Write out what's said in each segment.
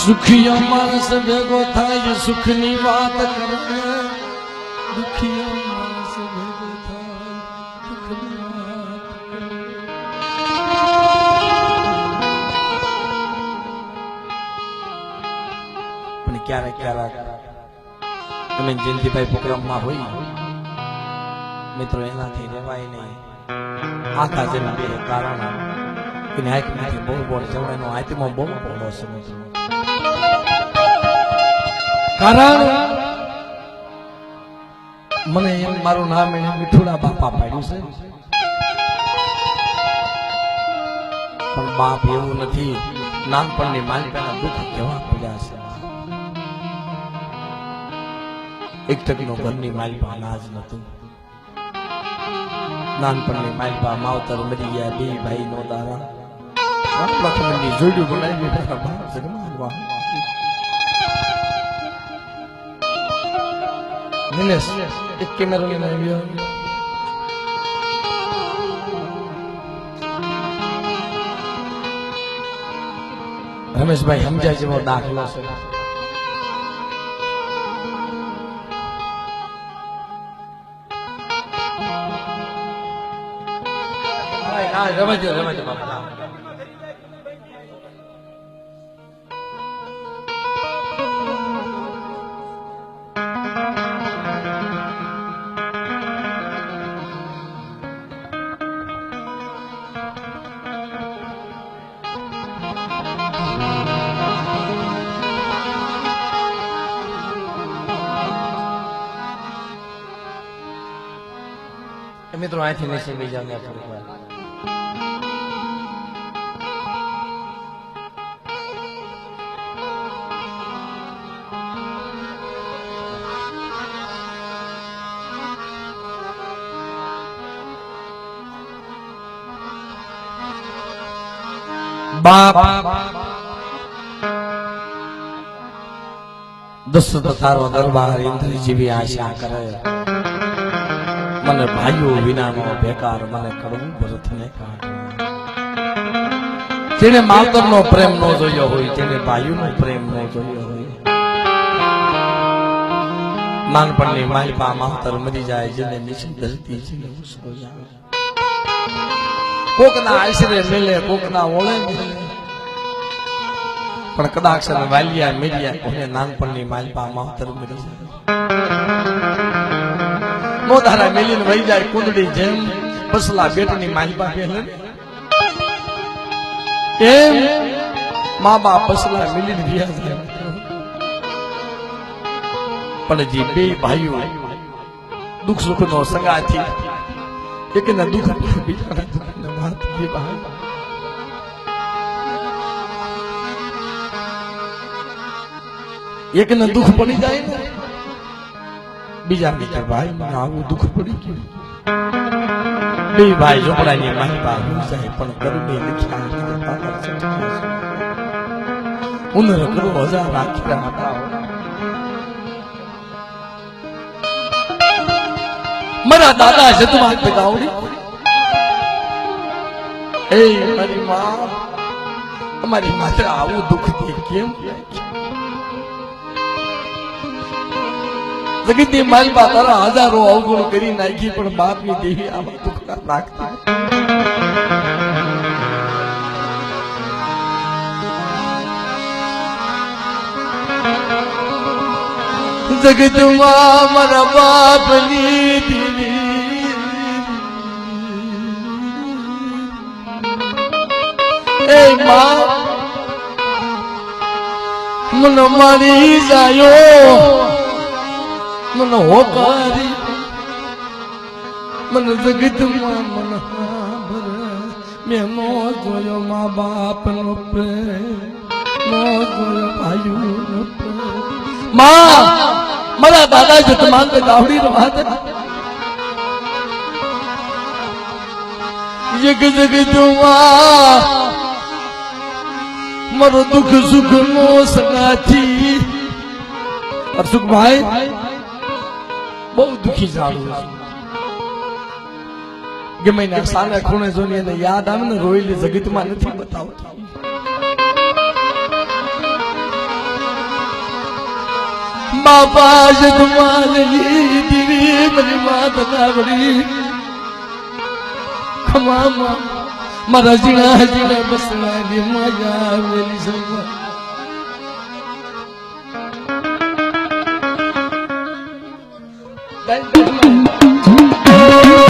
સુખીઓ માણસ ભેગો થાય સુખની વાત કરે દુખીઓ માણસ ભેગો થાય ક્યારેક ક્યારેક તમે જયંતિભાઈ પ્રોગ્રામમાં હોય મિત્રો એનાથી રેવાય નહીં. આખા જેના બે કારણ એને આંખમાંથી બહુ બોલ જવડાનો આત્મા બહુ બોલો મિત્રો. કારણ મને એમ મારું નામ એને મીઠુડા બાપા પાડ્યું છે. પણ બાપ એવું નથી, નાનપણની માલિકાના દુઃખ કેવા પડ્યા છે. એક ટકનો ઘરની માલિકા અનાજ નતું નાનપણની માલિકા માવતર મરી ગયા, બે ભાઈ નો દારા જોડ્યું બનાવી નિલેશ એક કેમેરો લઈને આવ્યો રમેશભાઈ સમજાય જેવો દાખલો છે રમજો રમજો બાપા અહીંથી નીચે લઈ જાવ થોડીક બાપ. દસત તારો દરબાર ઇન્દ્ર જેવી આશા કરે. મને ભાઈઓ વિનાનો બેકાર મને કરવું ભરત ને જેને માવતર નો પ્રેમ નો જોયો હોય જેને ભાઈઓ નો પ્રેમ નો જોયો હોય. નાનપણની માલપા માવતર મરી જાય, જેને નીચે ધરતી, જેને ઉસકો જાય. કોકના આશરે મેલે, કોકના ઓળે પણ કદાચ વાલિયા મેલિયા, કોને નાનપણની માલપા માવતર મરી જાય. મોધારા મેલીને વહી જાય કુંદડી જેમ, પસલા બેટની માલપા પહેલે એમ મા બાપ પસલા મેલીને વ્યા જાય. પણ જે બે ભાઈઓ દુઃખ સુખ નો સંગાથી એકના દુઃખ બીજાના દુઃખને વાત બે. ભાઈ એકને દુઃખ પડી જાય ને બીજા મિત્ર ભાઈ, મને આવું દુઃખ પડી ગયું. બે ભાઈ ઝોપડાની મહિમા હું હોઈ પણ ગરમી લખ્યા ઉનર કરો હજાર રાખી હતા મારા દાદા જતમાં પગાવડી એ મારી માં, અમારી માત્ર આવું દુઃખથી કેમ? જગતની મારી બા તારા હજારો અવગુણ કરી નાખી, પણ બાપની દેવી દુઃખ ના નાખતી જગતમાં મારા બાપની દેવી એ મારી જાયો. મન હોકારી, મન જગતમાં મન. મેં નો જોયો મા બાપ નો પ્રેમ, નો જોયો ભાઈઓ નો પ્રેમ. માં, મારા દાદા જતમાન તે ગાવડી નો હાથ જગ જગતમાં મારો દુઃખ સુખ નો સગાથી. હર્ષુખભાઈ બહુ દુખી જાણું છું. ગમે ને સાને ખૂણે જોઈને એને યાદ આવે ને રોયેલી જગતમાં નથી બતાવતા. બાપા જગમાલ દીવી, મારી માત કાવડી ખમામાં મારા જીણા જીણા બસવાની મજા આવેલી સમા đấy, đấy.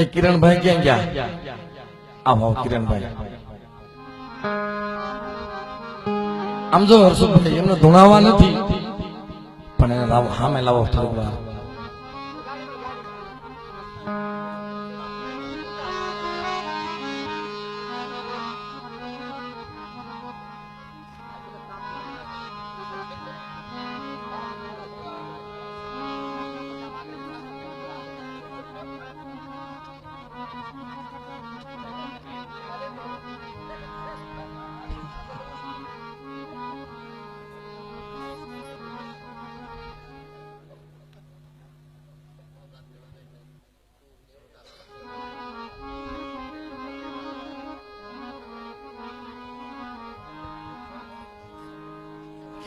ભાઈ કિરણભાઈ ક્યાં ગયા? આવો કિરણભાઈ આમ જો હર્ષુભાઈ એમને ધૂણાવા નથી. પણ એને લાવો સામે લાવો થોડીક વાર.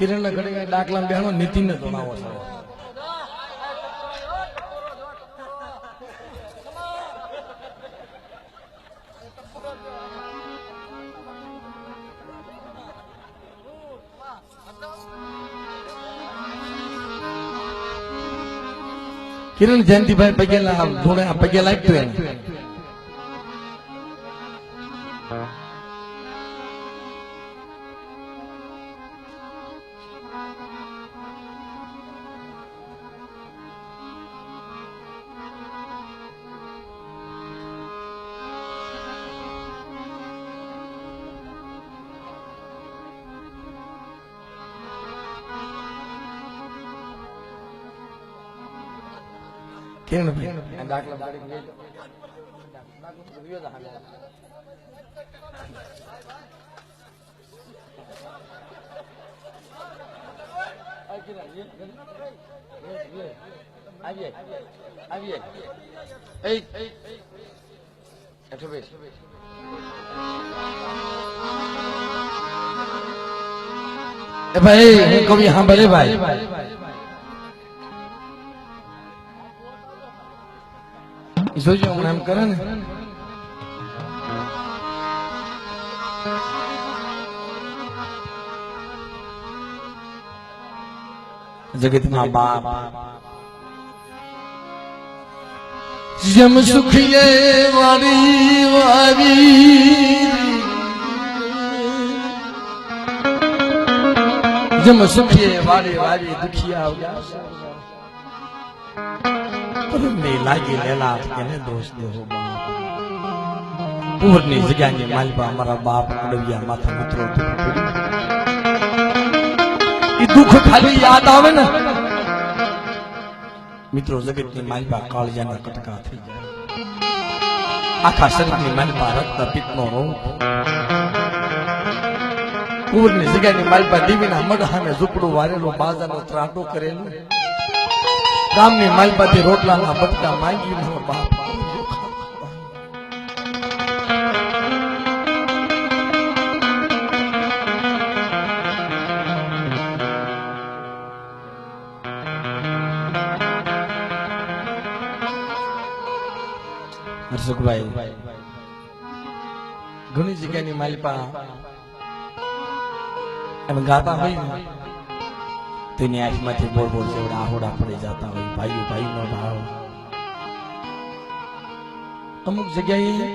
કિરણ ઘડી કઈ ડાકલા બેહણો નીતિન ને ધોણાવો છે. કિરણ જયંતિભાઈ પગેલા ધોળે પગે આપ્યું એને કિરણભાઈ ડાકલા બાળી ગઈ એ ભાઈ હું કવિ સાંભળે ભાઈ જોજો હમણાં એમ કરે ને. જગતના બાપ. જેમ સુખીએ વારી વારી જેમ સુખીએ વારી વારી દુખિયા. આવ્યા પરમને લાગી લેલા એને દોષ દેવો બાપ પૂરની જગ્યાની માલપા અમારા બાપ કડવિયા માથા મિત્રો ઈ દુઃખ ખાલી યાદ આવે ને મિત્રો જગતની માલપા કાળજાના કટકા થઈ જાય આખા શરીરની માલપા રક્ત પિત્તનો રોગ કુંવરની જગ્યાની માલપા દેવીના સામે ઝૂંપડું વારેલું બાજાનો ત્રાટો કરેલું. ગામની માલપાથી રોટલાના બટકા માંગી મારો બાપ હર્ષુખભાઈ ઘણી જગ્યાની માલપા એમ ગાતા હોય ને તેની આંખમાંથી બોલ બોલ જેવડા આહોડા પડી જતા હોય, ભાઈઓ ભાઈનો ભાવ. અમુક જગ્યાએ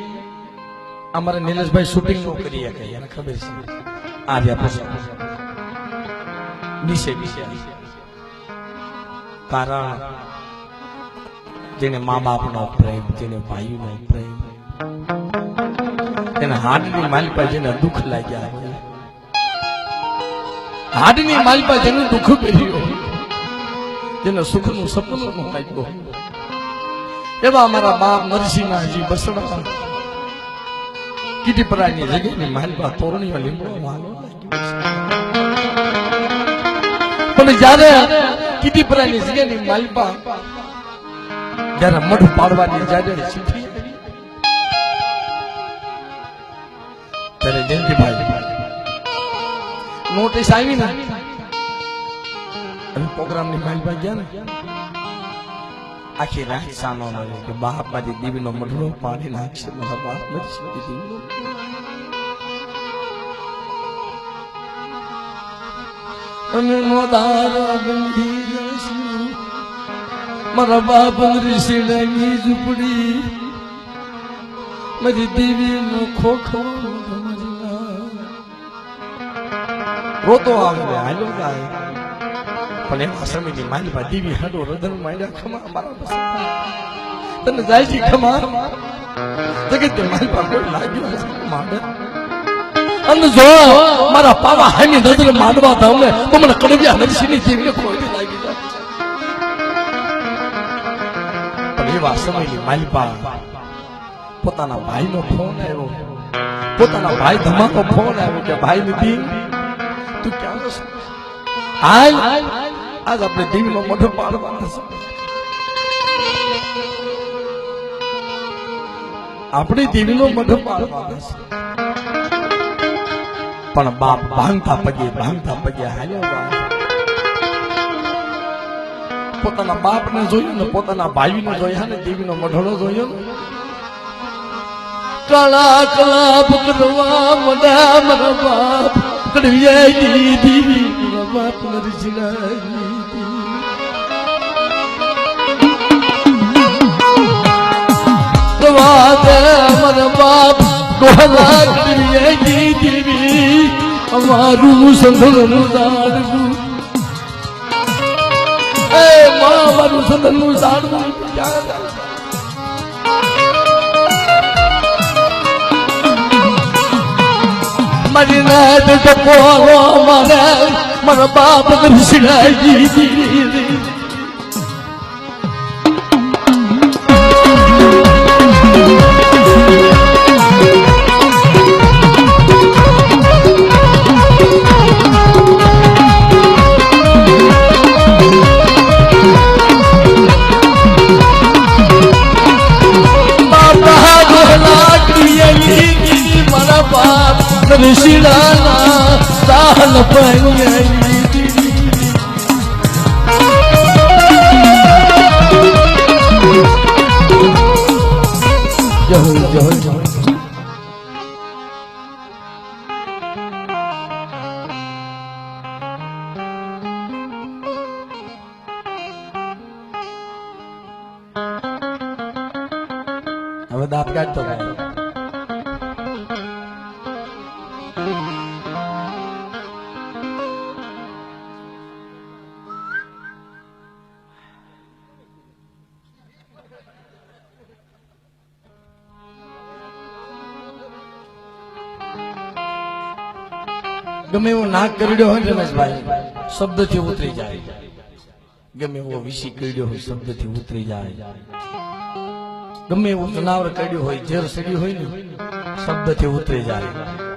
અમારા નિલેશભાઈ શૂટિંગનું કરી શકે, એને ખબર છે. આ રહ્યા પુસ્તક વિશે કારણ જેને મા બાપનો પ્રેમ, જેને ભાઈનો પ્રેમ. એને હાડની માલ પર જેને દુઃખ લાગ્યા હાડની માલપા જેનું દુઃખ કર્યું, જેને સુખનું સપનું કાપ્યું એવા અમારા બાપ નરસિંહાજી બસડા કીટીપરાની જગ્યાની માલપા તોરણીઓ લીંબડો પણ જ્યારે કીટીપરાની જગ્યાની માલપા જ્યારે મઢ પાડવાની જ્યારે ચીઠી ત્યારે જયંતિભાઈ નોટિસ આવી ને? અને પ્રોગ્રામની માલપા ગયા ને? આખી રાત સાનો મળ્યો કે બાપ મારી દીવીનો મઢડો પાડી નાખશે, મારા બાપ મરશે દીવીનો અને મારા બાપ ઋષિડાની ઝૂંપડી. મારી દેવીનો ખોખો રોતો આવે, હાલો જાય પણ એવા સમયની મારી પાસે દીવી હાડો હૃદય માંડ્યા ખમા, મારા તને જાય છે ખમા? જગત મારી પાસે લાગ્યું હશે માંડે અને જો મારા પાવા હાની નજર માંડવા તમને તો મને કડવિયા નરસિંહની દેવીને કોઈ લાગી જાય. પણ એવા સમયની માલિપા પોતાના ભાઈનો ફોન આવ્યો. પોતાના ભાઈ ધમાકો ફોન આવ્યો કે, ભાઈ છો આજ આપણે દીવીનો મોઢો પાડવાના છે. આપણે દીવીનો મોઢો પાડવાના છે. પણ બાપ ભાંગતા પગે ભાંગતા પગે હાલ્યા. પોતાના બાપને જોયું ને પોતાના ભાઈને જોયા ને દેવીનો મઢળો જોયો કળા કળા પકડવા મડા મારા બાપ. કડવિયા દીદી મારા બાપ દે મારા બાપ કડવિયા અમારું સંધનું દાડવું એ મા મારું સંધનું દાડવું ક્યાં મારી નાદ જપોરો મારે? મારા બાપ દર્શનાજી બાપ તાલ સાહલ ગમે એવો નાક કરડ્યો હોય રમેશભાઈ, શબ્દથી ઉતરી જાય. ગમે એવો વિષી કરડ્યો હોય, શબ્દથી ઉતરી જાય. ગમે એવું જનાવર કાઢ્યું હોય, ઝેર સડ્યું હોય ને, શબ્દથી ઉતરી જાય.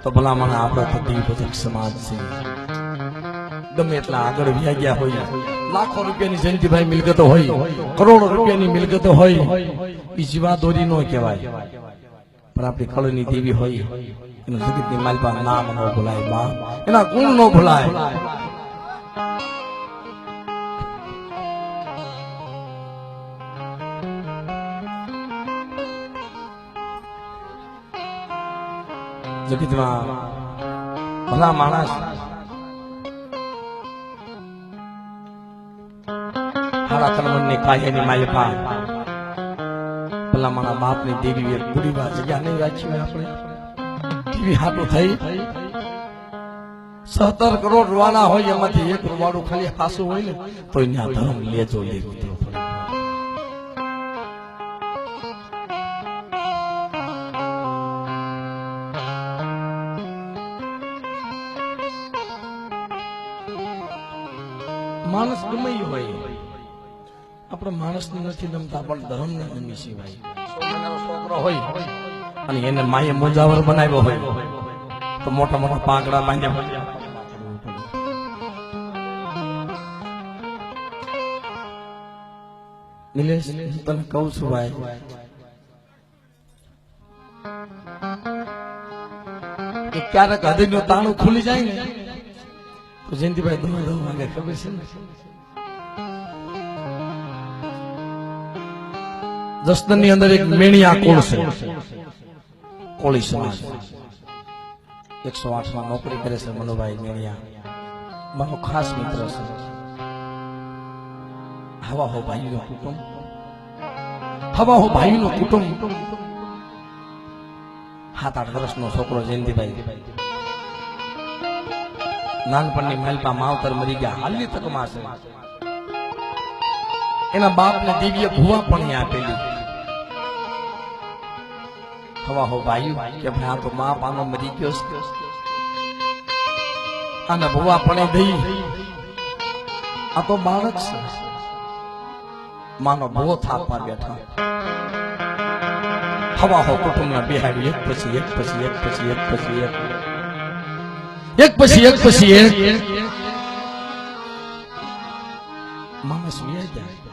તો ભલામણ આપણા થતી બધક સમાજ છે. ગમે એટલા આગળ વ્યા ગયા હોય, લાખો રૂપિયાની જયંતિભાઈ મિલકતો હોય, કરોડો રૂપિયાની મિલકતો હોય એ જીવાદોરી નો કહેવાય. પણ આપણી કળની દેવી હોય એનું જગતની માલપા નામ ન ભૂલાય, બા. એના ગુણ ન ભૂલાય. જગતમાં ભલા માણસ હારા તન મનની કાયાની માલિકા પેલા મારા બાપની દેવી બુડી વાર જગ્યા નહીં રાખી આપણે. કેવી હાટું થઈ. સત્તર કરોડ રૂવાના હોય એમાંથી એક રૂવાડું ખાલી હાસું હોય ને તો એને ધર્મ લેજો તો માણસ ગમે હોય. આપણે માણસને નથી ગમતા, પણ ધર્મને ગમી સિવાય. છોકરો હોય અને એને માએ મુજાવર બનાવ્યો હોય. તો મોટા મોટા પાંગડા હોય. નિલેશ, તને કહું છું ભાઈ કે ક્યારેક હૃદયનું તાણું ખુલી જાય ને, તો જયંતિભાઈ દવા દવા માંગે ખબર છે ને? જસદનની અંદર એક મેણિયા કુળ છે. કોળી સમાજ. એકસો આઠમાં નોકરી કરે છે મનુભાઈ મેળિયા મારો ખાસ મિત્ર છે. હવા હો ભાઈનું કુટુંબ. હવા હો ભાઈનું કુટુંબ. સાત આઠ વર્ષનો છોકરો જયંતિભાઈ. નાનપણની મહેલપા માવતર મરી ગયા. હાલની તકમાં છે. એના બાપને દિવ્ય ભુવા પણ આપેલી. હવા હો ભાઈ, કે ભાઈ આ તો મા પાનો મરી ગયો છે. આને ભુવા પણ દઈ આ તો બાળક છે. માનો ભૂવો થાપવા બેઠા. હવા હો કુટુંબના બિહારી એક પછી એક પછી એક પછી એક પછી એક. એક પછી એક પછી એક. માણસ વ્યાજ જાય.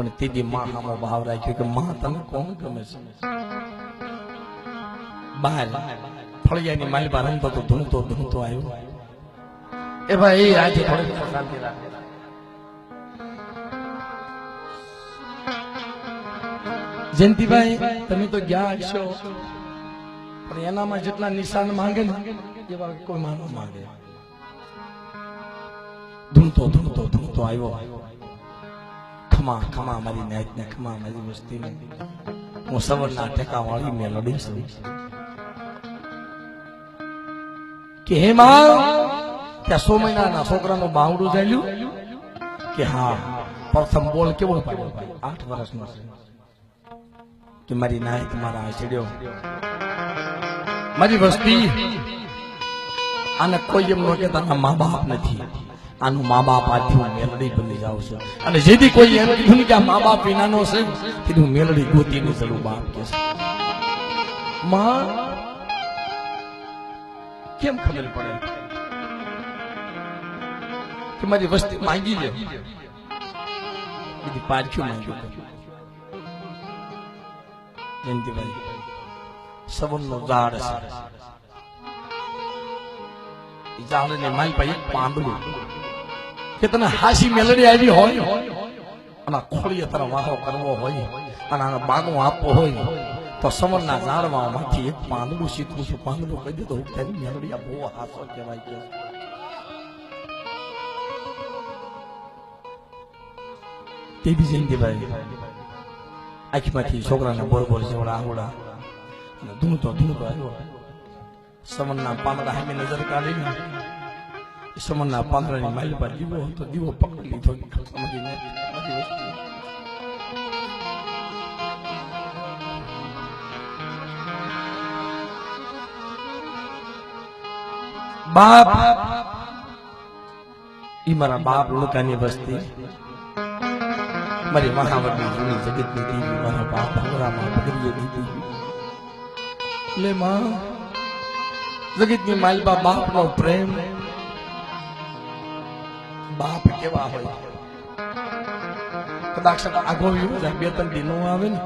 પણ તેજી માં હામો ભાવ રાખ્યો કે માં તને કોણ ગમે છે? બહાર. ફળિયાની માલબા રમતો તો ધૂણતો ધૂણતો આવ્યો. એ ભાઈ આજે થોડી શાંતિ રાખે જયંતિભાઈ, તમે તો ગયા હશો. પણ એનામાં જેટલા નિશાન માંગે ને, એવા કોઈ માનો માંગે. ધૂમતો ધૂમતો ધૂમતો આવ્યો. ખમા ખમા મારી નાચ ને ખમા મારી વસ્તી ને હું સવરના ટેકા વાળી મેં લડી છું કે હે માં, ત્યાં સો મહિનાના છોકરાનું બાવડું ચાલ્યું કે હા, પ્રથમ બોલ કેવો પાડ્યો ભાઈ? આઠ વર્ષનો છે. કે મારી નાયક મારા આ ચડ્યો મારી વસ્તી, આને કોઈ એમ ન કહેતા આના મા બાપ નથી. આનું મા બાપ આથી મેલડી બની જાઉં છું. અને જેથી કોઈ એમ કીધું કે મા બાપ વિનાનો છે, કીધું મેલડી ગોતીને ચલું બાપ કે છે. માં, કેમ ખબર પડે? કે મારી વસ્તી માંગી લે. બીજી પાછું માંગ્યું જયંતિભાઈ, સવનનો ઝાડ છે. ઝાડને મારી પાસે પાંદડું કે તને હાસી મેલડી આવી હોય? અને ખોળીએ તને વાહો કરવો હોય, અને આને બાગો આપવો હોય, તો સમરના ઝાડમાં માંથી એક પાંદડું શીખવું છું. પાંદડું કહી દે તો તારી મેલડી આ બહુ હાસો કહેવાય કે તે બી જયંતિભાઈ આંખમાંથી છોકરાને બોલ બોલ જેવડા અને ધૂણતો ધૂણતો આવ્યો. સમનના પાંદડા હામે નજર કાઢી ને સમનના પાંદડાની માઇલ પર દીવો હતો દીવો પકડી લીધો ને બાપ ઈ મારા બાપ લુકાની વસ્તી મારી મહાવતની જૂની જગતની દીવી મારા બાપ હંગરામાં પકડીએ દીધી લે માં જગતની માલબા બાપનો પ્રેમ બાપ કેવા હોય. કદાચ આગો બે ત્રણ દિનો આવે ને.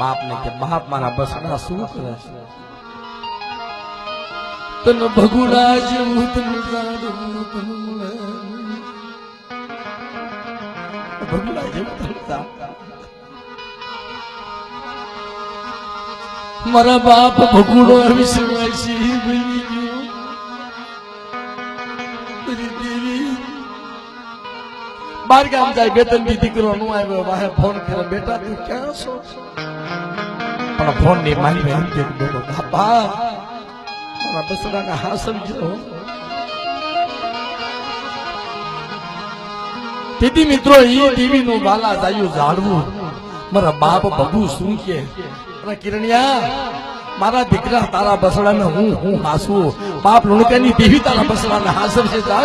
બાપ ને કે, બાપ, મારા બસડા શું કરે છે? તને ભગુડા મારા બાપ ભગુડો વિશ્વાસી બાર ગામ જાય, બે ત્રણ દીકરો નું આવ્યો, વાહે ફોન કરે બેટા, તું ક્યાં છો? પણ ફોનની મારી એમ બોલો બાપા, મારા બસડાને હા સમજો. તેથી મિત્રો એ ટીવી નું બાલા જાયું જાળવું મારા બાપ બબુ શું કે? કિરણિયા, મારા દીકરા તારા બસડાને હું હું હાસવું બાપ લુણકાની ટીવી તારા બસડાને હાસર છે જા